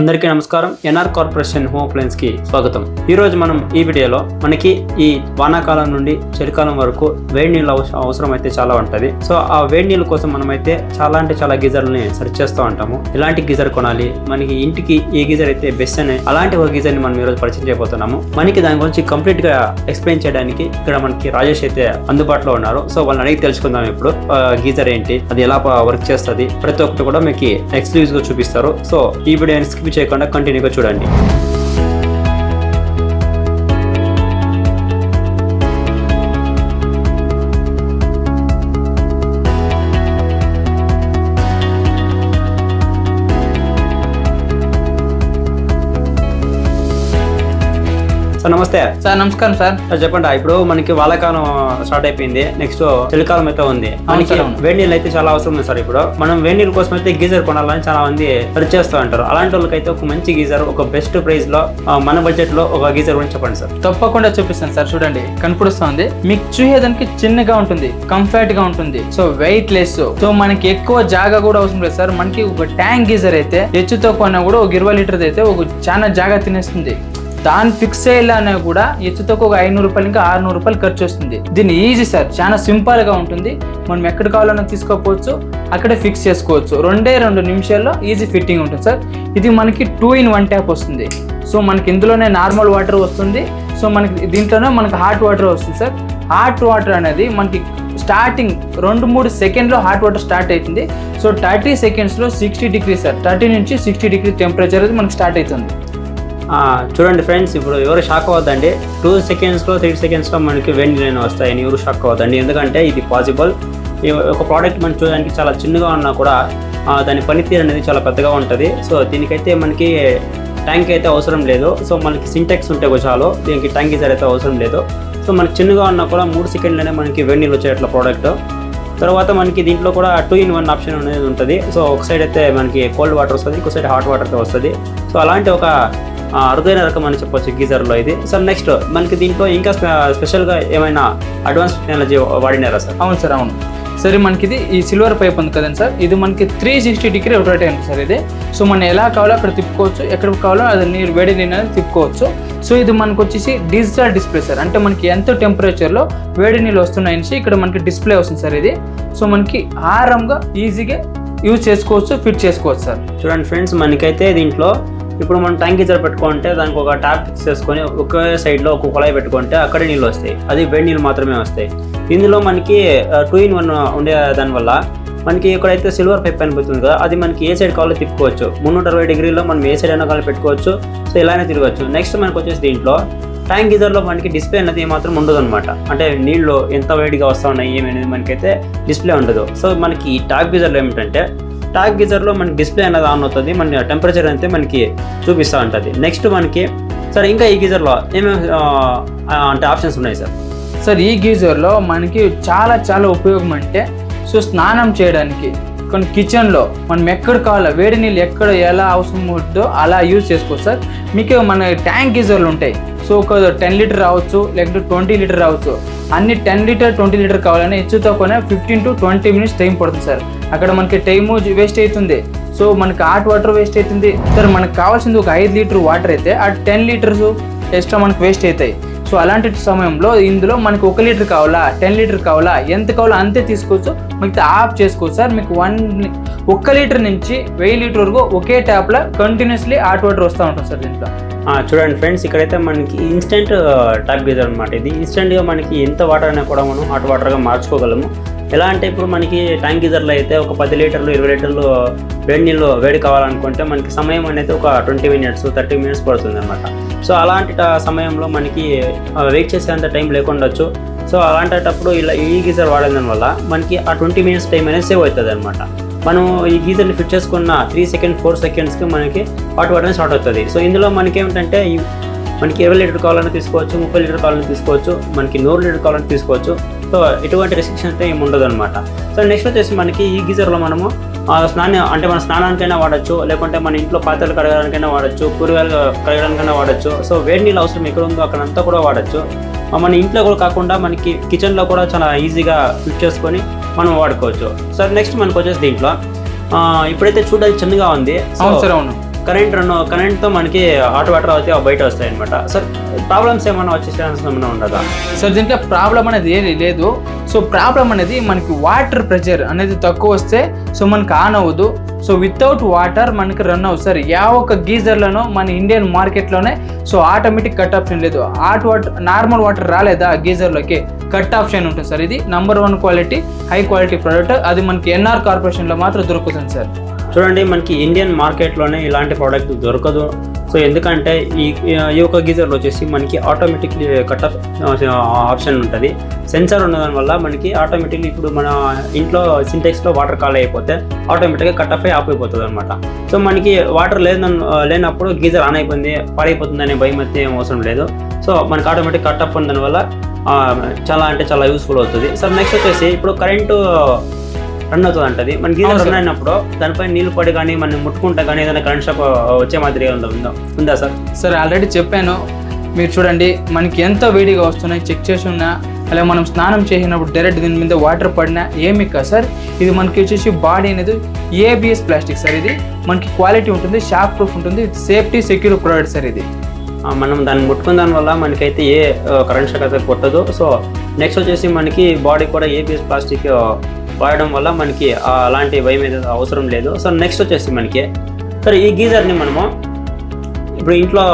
అందరికీ నమస్కారం. NR corporation home అప్లయన్స్కి స్వాగతం. ఈ రోజు మనం ఈ వీడియోలో మనకి ఈ వానాకాలం నుండి చలికాలం వరకు వేడి నీళ్ళు అవసరం అయితే చాలా ఉంటది. సో ఆ వేడి నీళ్ళ కోసం మనం అయితే చాలా అంటే చాలా గీజర్లని సెర్చ్ చేస్తూ ఉంటాము. ఎలాంటి గీజర్ కొనాలి? మనకి ఇంటికి ఏ గీజర్ అయితే బెస్ట్ అనే అలాంటి ఒక గీజర్ని మనం ఈ రోజు పరిచయం చేయబోతున్నాము. మనకి దాని గురించి కంప్లీట్గా ఎక్స్ప్లెయిన్ చేయడానికి ఇక్కడ మనకి రాజేష్ అయితే అందుబాటులో ఉన్నారు. సో వాళ్ళని అడిగి తెలుసుకుందాం ఇప్పుడు. గీజర్ ఏంటి? అది ఎలా వర్క్ చేస్తుంది? ప్రతి ఒక్కటి కూడా మీకు ఎక్స్క్లూజివ్గా చూపిస్తారు. సో ఈ వీడియో స్కిప్ చేయకుండా కంటిన్యూగా చూడండి. సార్ నమస్తే. సార్ నమస్కారం సార్. చెప్పండి ఇప్పుడు మనకి వానాకాలం స్టార్ట్ అయిపోయింది. నెక్స్ట్ చలికాలం అయితే ఉంది. మనకి. వేడి నీళ్ళు అయితే చాలా అవసరం ఉంది సార్ ఇప్పుడు. మనం వేడి నీళ్ళ కోసం అయితే గీజర్ కొనాలని చాలా మంది సెర్చ్ చేస్తూ ఉంటారు. అలాంటి వాళ్ళకైతే ఒక మంచి గీజర్ ఒక బెస్ట్ ప్రైస్లో మన బడ్జెట్లో ఒక గీజర్ గురించి చెప్పండి సార్. తప్పకుండా చూపిస్తాను సార్ చూడండి. కనపడుస్తుంది మీకు చూసేదానికి చిన్నగా ఉంటుంది కంఫర్ట్గా ఉంటుంది. సో వెయిట్ లెస్ సో మనకి ఎక్కువ జాగా కూడా అవసరం లేదు సార్. మనకి ఒక ట్యాంక్ గీజర్ అయితే హెచ్చుతో కొన్నా కూడా ఒక ఇరవై లీటర్ అయితే ఒక చాలా జాగా తినేస్తుంది. దాన్ని ఫిక్స్ చేయాలనే కూడా ఎత్తుతో ఒక ఐనూరు రూపాయలు ఇంకా ఆరునూరు రూపాయలు ఖర్చు వస్తుంది. దీన్ని ఈజీ సార్ చాలా సింపుల్గా ఉంటుంది. మనం ఎక్కడ కావాలన్నా తీసుకోకపోవచ్చు అక్కడే ఫిక్స్ చేసుకోవచ్చు. రెండే రెండు నిమిషాల్లో ఈజీ ఫిట్టింగ్ ఉంటుంది సార్ ఇది మనకి టూ ఇన్ వన్ ట్యాప్ వస్తుంది. సో మనకి ఇందులోనే నార్మల్ వాటర్ వస్తుంది. సో మనకి దీంట్లోనే మనకి హాట్ వాటర్ వస్తుంది సార్ హాట్ వాటర్ అనేది మనకి స్టార్టింగ్ రెండు మూడు సెకండ్లో హాట్ వాటర్ స్టార్ట్ అవుతుంది. సో థర్టీ సెకండ్స్లో సిక్స్టీ డిగ్రీ సార్ థర్టీ నుంచి సిక్స్టీ డిగ్రీ టెంపరేచర్ అనేది మనకి స్టార్ట్ అవుతుంది. చూడండి ఫ్రెండ్స్ ఇప్పుడు ఎవరు షాక్ అవ్వద్దండి. టూ సెకండ్స్లో త్రీ సెకండ్స్లో మనకి వేడి వస్తాయని ఎవరు షాక్ అవ్వద్దండి. ఎందుకంటే ఇది పాసిబుల్ ఒక ప్రోడక్ట్ మనం చూడడానికి చాలా చిన్నగా ఉన్నా కూడా దాని పనితీరు అనేది చాలా పెద్దగా ఉంటుంది. సో దీనికైతే మనకి ట్యాంక్ అయితే అవసరం లేదు. సో మనకి సింటెక్స్ ఉంటే చాలు. దీనికి ట్యాంక్ గీజర్ అయితే అవసరం లేదు. సో మనకి చిన్నగా ఉన్నా కూడా మూడు సెకండ్లోనే మనకి వేడి నీళ్ళు వచ్చేట్ల ప్రోడక్ట్ తర్వాత మనకి దీంట్లో కూడా టూ ఇన్ వన్ ఆప్షన్ అనేది ఉంటుంది. సో ఒక సైడ్ అయితే మనకి కోల్డ్ వాటర్ వస్తుంది ఇంకో సైడ్ హాట్ వాటర్ అయితే వస్తుంది. సో అలాంటి ఒక అరుదైన రకం అని చెప్పొచ్చు గీజర్లో ఇది. సార్ నెక్స్ట్ మనకి దీంట్లో ఇంకా స్పె- స్పెషల్గా ఏమైనా అడ్వాన్స్ టెక్నాలజీ వాడినారా సార్? అవును సార్ అవును. సరే మనకి ఇది ఈ సిల్వర్ పైప్ ఉంది కదండి సార్ ఇది మనకి త్రీ సిక్స్టీ డిగ్రీ రొటేట్ అయింది సార్ ఇది. సో మనం ఎలా కావాలో అక్కడ తిప్పుకోవచ్చు ఎక్కడ కావాలో అది నీరు వేడి నీరు అనేది తిప్పుకోవచ్చు. సో ఇది మనకు వచ్చేసి డిజిటల్ డిస్ప్లే సార్. అంటే మనకి ఎంత టెంపరేచర్లో వేడి నీళ్ళు వస్తున్నాయని ఇక్కడ మనకి డిస్ప్లే వస్తుంది సార్ ఇది. సో మనకి ఆరాంగా ఈజీగా యూజ్ చేసుకోవచ్చు ఫిట్ చేసుకోవచ్చు సార్. చూడండి ఫ్రెండ్స్ మనకైతే దీంట్లో ఇప్పుడు మనం ట్యాంక్ గీజర్ పెట్టుకుంటే దానికి ఒక ట్యాప్ ఫిక్స్ చేసుకొని ఒకే సైడ్లో ఒక కుళాయి పెట్టుకుంటే అక్కడే నీళ్ళు వస్తాయి. అది వేడి నీళ్ళు మాత్రమే వస్తాయి. ఇందులో మనకి టూ ఇన్ వన్ ఉండే దానివల్ల మనకి ఇక్కడైతే సిల్వర్ పైప్ అనిపిస్తుంది కదా అది మనకి ఏ సైడ్ కావాలో తిప్పుకోవచ్చు. మున్నూట అరవై డిగ్రీలో మనం ఏ సైడ్ అయినా కావాలి పెట్టుకోవచ్చు. సో ఇలానే తిరగచ్చు నెక్స్ట్ మనకు వచ్చేసి దీంట్లో ట్యాంక్ గీజర్లో మనకి డిస్ప్లే అనేది ఏమాత్రం ఉండదు అనమాట అంటే నీళ్ళు ఎంత వేడిగా వస్తా ఉన్నాయి ఏమనేది మనకైతే డిస్ప్లే ఉండదు. సో మనకి ఈ ట్యాప్ గీజర్లో ఏమిటంటే ట్యాప్ గీజర్లో మనకి డిస్ప్లే అనేది ఆన్ అవుతుంది. మన టెంపరేచర్ అయితే మనకి చూపిస్తూ ఉంటుంది. నెక్స్ట్ మనకి సార్ ఇంకా ఈ గీజర్లో ఏమేమి అంటే ఆప్షన్స్ ఉన్నాయి సార్? సార్ ఈ గీజర్లో మనకి చాలా చాలా ఉపయోగం అంటే సో స్నానం చేయడానికి కొన్ని కిచెన్లో మనం ఎక్కడ కావాలో వేడి నీళ్ళు ఎక్కడ ఎలా అవసరం ఉంటుందో అలా యూజ్ చేసుకోవచ్చు సార్. మీకు మన ట్యాంక్ గీజర్లు ఉంటాయి. సో ఒక టెన్ లీటర్ రావచ్చు లేకపోతే ట్వంటీ లీటర్ రావచ్చు. అన్ని టెన్ లీటర్ ట్వంటీ లీటర్ కావాలని హెచ్చుతో కొనే fifteen to twenty minutes time పడుతుంది సార్. అక్కడ మనకి టైము వేస్ట్ అవుతుంది. సో మనకి హాట్ వాటర్ వేస్ట్ అవుతుంది. సార్ మనకు కావాల్సింది ఒక ఐదు లీటర్ వాటర్ అయితే ఆ టెన్ లీటర్స్ ఎక్స్ట్రా మనకి వేస్ట్ అవుతాయి. సో అలాంటి సమయంలో ఇందులో మనకి ఒక లీటర్ కావాలా టెన్ లీటర్ కావాలా ఎంత కావాలో అంతే తీసుకోవచ్చు. మిగతా ఆఫ్ చేసుకోవచ్చు. సార్ మీకు వన్ ఒక్క లీటర్ నుంచి వెయ్యి లీటర్ వరకు ఒకే ట్యాప్లో కంటిన్యూస్లీ హాట్ వాటర్ వస్తూ ఉంటుంది సార్ దీంట్లో. చూడండి ఫ్రెండ్స్ ఇక్కడైతే మనకి ఇన్స్టెంట్ ట్యాప్ గీజర్ అనమాట ఇది ఇన్స్టెంట్గా మనకి ఎంత వాటర్ అయినా కూడా మనం హాట్ వాటర్గా మార్చుకోగలము. ఎలా అంటే ఇప్పుడు మనకి ట్యాంక్ గీజర్లో అయితే ఒక పది లీటర్లు ఇరవై లీటర్లు వేడి నీళ్ళు వేడి కావాలనుకుంటే మనకి సమయం అనేది ఒక ట్వంటీ మినిట్స్ థర్టీ మినిట్స్ పడుతుంది అనమాట సో అలాంటి సమయంలో మనకి వెయిట్ చేసేంత టైం లేకుండొచ్చు. సో అలాంటప్పుడు ఇలా ఈ గీజర్ వాడడం వల్ల మనకి ఆ ట్వంటీ మినిట్స్ టైం అనేది సేవ్ అవుతుంది అనమాట మనం ఈ గీజర్ని ఫిట్ చేసుకున్న త్రీ సెకండ్ ఫోర్ సెకండ్స్కి మనకి వాటి వాటర్ స్టార్ట్ అవుతుంది. సో ఇందులో మనకి ఏమిటంటే మనకి ఇరవై లీటర్ కావాలని తీసుకోవచ్చు ముప్పై లీటర్ కావాలని తీసుకోవచ్చు మనకి నూరు లీటర్ కావాలని తీసుకోవచ్చు. సో ఎటువంటి రెస్ట్రిక్షన్ అయితే ఏమి ఉండదు అనమాట సో నెక్స్ట్ వచ్చేసి మనకి ఈ గీజర్లో మనము ఆ, స్నానం అంటే మన స్నానానికైనా వాడచ్చు లేకుంటే మన ఇంట్లో పాత్రలు కడగడానికైనా వాడచ్చు కూరగాయలు కడగడానికైనా వాడచ్చు. సో వేడి నీళ్ళు అవసరం ఎక్కడ ఉందో అక్కడంతా కూడా వాడచ్చు. మన ఇంట్లో కూడా కాకుండా మనకి కిచెన్లో కూడా చాలా ఈజీగా ఫిట్ చేసుకొని మనం వాడుకోవచ్చు. సార్ నెక్స్ట్ మనకు వచ్చేసి దీంట్లో ఇప్పుడైతే చూడడానికి చిన్నగా ఉంది. సో అవును. కరెంట్ రన్ కరెంట్తో మనకి హాట్ వాటర్ అయితే బయట వస్తాయి అనమాట సార్ ప్రాబ్లమ్స్ ఏమైనా వచ్చే ఛాన్సెస్ ఏమైనా ఉండదా? సార్ దీంట్లో ప్రాబ్లం అనేది ఏది లేదు. సో ప్రాబ్లం అనేది మనకి వాటర్ ప్రెషర్ అనేది తక్కువ వస్తే సో మనకి ఆన్ అవ్వదు. సో వితౌట్ వాటర్ మనకి రన్ అవ్వదు. సార్ యా ఒక్క గీజర్లను మన ఇండియన్ మార్కెట్లోనే సో ఆటోమేటిక్ కట్ ఆప్షన్ లేదు. హాట్ వాటర్ నార్మల్ వాటర్ రాలేదా గీజర్లోకి? కట్ ఆప్షన్ ఉంటుంది సార్ ఇది number one quality high quality product అది మనకి ఎన్ఆర్ కార్పొరేషన్లో మాత్రం దొరుకుతుంది సార్ చూడండి మనకి ఇండియన్ మార్కెట్లోనే ఇలాంటి ప్రోడక్ట్ దొరకదు. సో ఎందుకంటే ఈ ఈ యొక్క గీజర్లో వచ్చేసి మనకి ఆటోమేటిక్లీ కట్ ఆఫ్ ఆప్షన్ ఉంటుంది. సెన్సార్ ఉండడం వల్ల మనకి ఆటోమేటిక్లీ ఇప్పుడు మన ఇంట్లో సింటెక్స్లో వాటర్ కాల్ అయిపోతే ఆటోమేటిక్గా కట్ ఆఫ్ అయి ఆఫ్ అయిపోతుంది అనమాట సో మనకి వాటర్ లేదని లేనప్పుడు గీజర్ ఆన్ అయిపోయింది పాడైపోతుంది అనే భయం అయితే ఏం అవసరం లేదు. సో మనకి ఆటోమేటిక్ కట్ ఆఫ్ ఉండడం వల్ల చాలా అంటే చాలా యూస్ఫుల్ అవుతుంది. సార్ నెక్స్ట్ వచ్చేసి ఇప్పుడు కరెంటు రన్ అవుతుంది అంటది మన గీజర్. రన్ అయినప్పుడు దానిపై నీళ్ళు పడి కానీ మనం ముట్టుకుంటే కానీ ఏదైనా కరెంట్ షాక్ వచ్చే మాదిరిగా ఉందా ఉందా? సార్? సార్ ఆల్రెడీ చెప్పాను. మీరు చూడండి మనకి ఎంత వేడిగా వస్తున్నాయి చెక్ చేసి ఉన్నా. అలా మనం స్నానం చేసినప్పుడు డైరెక్ట్ దీని మీద వాటర్ పడినా ఏమి కాదు సార్. ఇది మనకి వచ్చేసి బాడీ అనేది ఏబిఎస్ ప్లాస్టిక్ సార్ ఇది. మనకి క్వాలిటీ ఉంటుంది షాక్ ప్రూఫ్ ఉంటుంది సేఫ్టీ సెక్యూర్ ప్రోడక్ట్ సార్ ఇది. మనం దాన్ని ముట్టుకున్న దాని వల్ల మనకైతే ఏ కరెంట్ షాక్ అయితే కొట్టదు. సో నెక్స్ట్ వచ్చేసి మనకి బాడీ కూడా ఏబిఎస్ ప్లాస్టిక్ వాడడం వల్ల మనకి అలాంటి భయం అయితే అవసరం లేదు. సో నెక్స్ట్ వచ్చేసి మనకి సరే ఈ గీజర్ని మనము ఇప్పుడు ఇంట్లో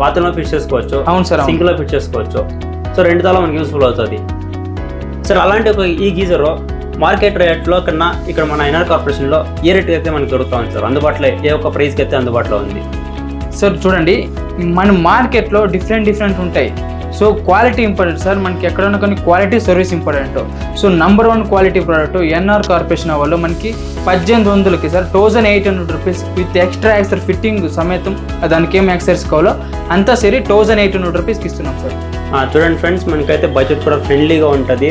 బాత్రూంలో ఫిట్ చేసుకోవచ్చు. అవును సార్. సింక్లో ఫిట్ చేసుకోవచ్చు. సో రెండు తల మనకి యూస్ఫుల్ అవుతుంది. సార్ అలాంటి ఒక ఈ గీజర్ మార్కెట్ రేట్లో కన్నా ఇక్కడ మన ఎన్ఆర్ కార్పొరేషన్లో ఏ రేట్ అయితే మనకి దొరుకుతుంది సార్? అందుబాటులో ఏ ఒక్క ప్రైస్కి అయితే అందుబాటులో ఉంది? సార్ చూడండి మన మార్కెట్లో డిఫరెంట్ డిఫరెంట్ ఉంటాయి. సో క్వాలిటీ ఇంపార్టెంట్ సార్ మనకి ఎక్కడ కొన్ని quality service important. So number one quality product NR corporation వాళ్ళు మనకి పద్దెనిమిది వందలకి sir thousand eight hundred rupees with extra accessory fitting సమేతం దానికి ఏం యాక్సెస్ కావాలో అంతా సరే థౌజండ్ ఎయిట్ హండ్రెడ్ రూపీస్కి ఇస్తున్నాం సార్. చూడండి ఫ్రెండ్స్ మనకైతే బడ్జెట్ కూడా ఫ్రెండ్లీగా ఉంటుంది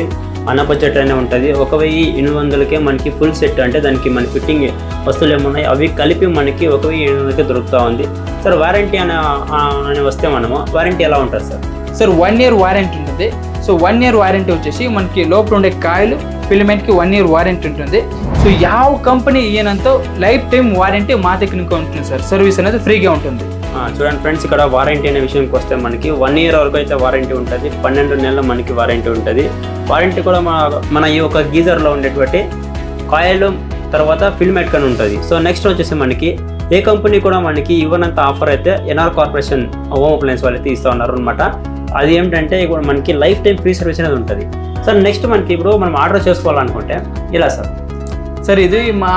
అన్న బడ్జెట్ అనే ఉంటుంది. ఒక వెయ్యి ఎనిమిది వందలకే మనకి ఫుల్ సెట్ అంటే దానికి మన ఫిట్టింగ్ వస్తువులు ఏమున్నాయి అవి కలిపి మనకి ఒక వెయ్యి ఎనిమిది వందలకే దొరుకుతూ ఉంది. సార్ వారంటీ అనే అని వస్తే మనము వారంటీ ఎలా ఉంటుంది sir? Sir one year warranty ఉంటుంది. సో వన్ ఇయర్ వారంటీ వచ్చేసి మనకి లోపల ఉండే కాయలు ఫిలిమెంట్కి వన్ ఇయర్ వారంటీ ఉంటుంది. సో యావ కంపెనీ ఈయనంతో లైఫ్ టైం వారంటీ మా దగ్గర ఇంకా ఉంటుంది సార్. సర్వీస్ అనేది ఫ్రీగా ఉంటుంది. చూడండి ఫ్రెండ్స్ ఇక్కడ వారంటీ అనే విషయంకి వస్తే మనకి వన్ ఇయర్ వరకు అయితే వారంటీ ఉంటుంది. పన్నెండు నెలలు మనకి వారంటీ ఉంటుంది. వారంటీ కూడా మన మన ఈ యొక్క గీజర్లో ఉండేటువంటి కాయలు తర్వాత ఫిల్మెట్ అని ఉంటుంది. సో నెక్స్ట్ వచ్చేసి మనకి ఏ కంపెనీ కూడా మనకి ఇవ్వనంత ఆఫర్ అయితే ఎన్ఆర్ కార్పొరేషన్ హోమ్ అప్లయన్స్ వాళ్ళు అయితే ఇస్తూ ఉన్నారు అనమాట అది ఏంటంటే ఇప్పుడు మనకి లైఫ్ టైం ఫ్రీ సర్వీస్ అనేది ఉంటుంది. సార్ నెక్స్ట్ మనకి ఇప్పుడు మనం ఆర్డర్ చేసుకోవాలనుకుంటే ఇలా సార్? సార్ ఇది మా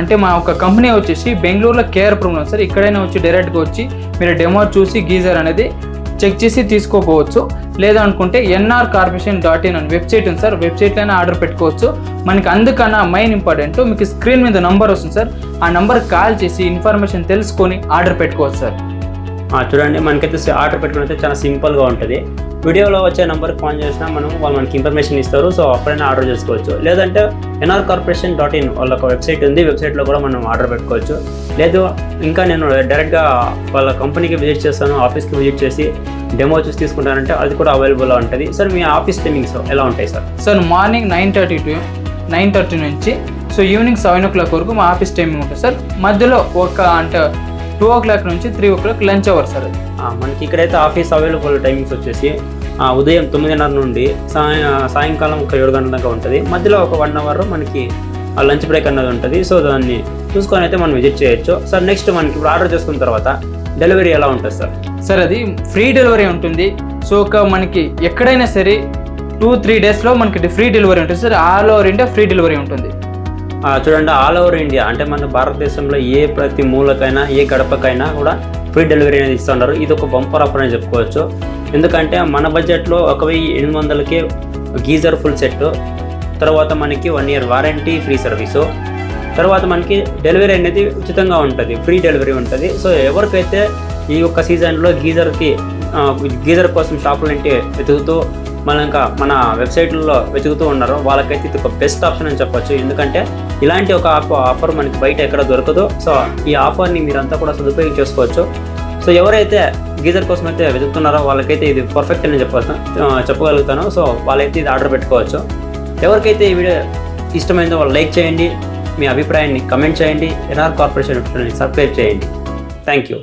అంటే మా ఒక కంపెనీ వచ్చేసి బెంగళూరులో కేఆర్పురం సార్. ఇక్కడైనా వచ్చి డైరెక్ట్గా వచ్చి మీరు డెమో చూసి గీజర్ అనేది చెక్ చేసి తీసుకోపోవచ్చు లేదా అనుకుంటే ఎన్ఆర్ కార్పొరేషన్ డాట్ ఇన్ అని వెబ్సైట్ ఉంది సార్. వెబ్సైట్లోనే ఆర్డర్ పెట్టుకోవచ్చు. మనకి అందుకన్నా మెయిన్ ఇంపార్టెంట్ మీకు స్క్రీన్ మీద నంబర్ వస్తుంది సార్. ఆ నంబర్ కాల్ చేసి ఇన్ఫర్మేషన్ తెలుసుకొని ఆర్డర్ పెట్టుకోవచ్చు సార్. చూడండి మనకైతే ఆర్డర్ పెట్టుకుని చాలా సింపుల్గా ఉంటుంది. వీడియోలో వచ్చే నెంబర్కి ఫోన్ చేసినా మనం వాళ్ళు మనకి ఇన్ఫర్మేషన్ ఇస్తారు సో అప్పుడైనా ఆర్డర్ చేసుకోవచ్చు. లేదంటే ఎన్ఆర్ కార్పొరేషన్ డాట్ ఇన్ వాళ్ళ ఒక వెబ్సైట్ ఉంది వెబ్సైట్లో కూడా మనం ఆర్డర్ పెట్టుకోవచ్చు. లేదు ఇంకా నేను డైరెక్ట్గా వాళ్ళ కంపెనీకి విజిట్ చేస్తాను ఆఫీస్కి విజిట్ చేసి డెమో చూసి తీసుకుంటానంటే అది కూడా అవైలబుల్గా ఉంటుంది. సార్ మీ ఆఫీస్ టైమింగ్స్ ఎలా ఉంటాయి sir? Sir morning nine thirty to nine thirty నుంచి so evening seven o'clock వరకు మా ఆఫీస్ టైమింగ్ ఉంటుంది సార్. మధ్యలో ఒక అంటే టూ ఓ క్లాక్ నుంచి three o'clock lunch hour sir అది. మనకి ఇక్కడైతే ఆఫీస్ అవైలబుల్ టైమింగ్స్ వచ్చేసి ఉదయం తొమ్మిదిన్నర నుండి సాయ సాయంకాలం ఒక ఏడు గంటల దాకా ఉంటుంది. మధ్యలో ఒక వన్ అవర్ మనకి ఆ లంచ్ బ్రేక్ అన్నది ఉంటుంది. సో దాన్ని చూసుకొని అయితే మనం విజిట్ చేయొచ్చు. సార్ నెక్స్ట్ మనకి ఇప్పుడు ఆర్డర్ చేసుకున్న తర్వాత డెలివరీ ఎలా ఉంటుంది సార్? సార్ అది ఫ్రీ డెలివరీ ఉంటుంది. సో ఒక మనకి ఎక్కడైనా సరే టూ త్రీ డేస్లో మనకి ఫ్రీ డెలివరీ ఉంటుంది sir. All over India free delivery ఉంటుంది. చూడండి ఆల్ ఓవర్ ఇండియా అంటే మన భారతదేశంలో ఏ ప్రతి మూలకైనా ఏ గడపకైనా కూడా ఫ్రీ డెలివరీ అనేది ఇస్తున్నారు ఇది ఒక బంపర్ ఆఫర్ అని చెప్పుకోవచ్చు. ఎందుకంటే మన బడ్జెట్లో ఒక వెయ్యి ఎనిమిది వందలకి గీజర్ ఫుల్ సెట్. తర్వాత మనకి one year warranty free service. తర్వాత మనకి డెలివరీ అనేది ఉచితంగా ఉంటుంది. ఫ్రీ డెలివరీ ఉంటుంది. సో ఎవరికైతే ఈ యొక్క సీజన్లో గీజర్కి గీజర్ కోసం షాపులు అంటే వెతుకుతూ మన ఇంకా మన వెబ్సైట్లలో వెతుకుతూ ఉన్నారో వాళ్ళకైతే ఇది ఒక బెస్ట్ ఆప్షన్ అని చెప్పొచ్చు. ఎందుకంటే ఇలాంటి ఒక ఆఫర్ మనకి బయట ఎక్కడ దొరకదు సో ఈ ఆఫర్ని మీరంతా కూడా సదుపాయం చేసుకోవచ్చు. సో ఎవరైతే గీజర్ కోసం అయితే వెతుకుతున్నారో వాళ్ళకైతే ఇది పర్ఫెక్ట్ అని చెప్పొచ్చు చెప్పగలుగుతాను. సో వాళ్ళైతే ఇది ఆర్డర్ పెట్టుకోవచ్చు. ఎవరికైతే ఈ వీడియో ఇష్టమైందో వాళ్ళు లైక్ చేయండి. మీ అభిప్రాయాన్ని కమెంట్ చేయండి. ఎన్ఆర్ కార్పొరేషన్ సబ్స్క్రైబ్ చేయండి. Thank you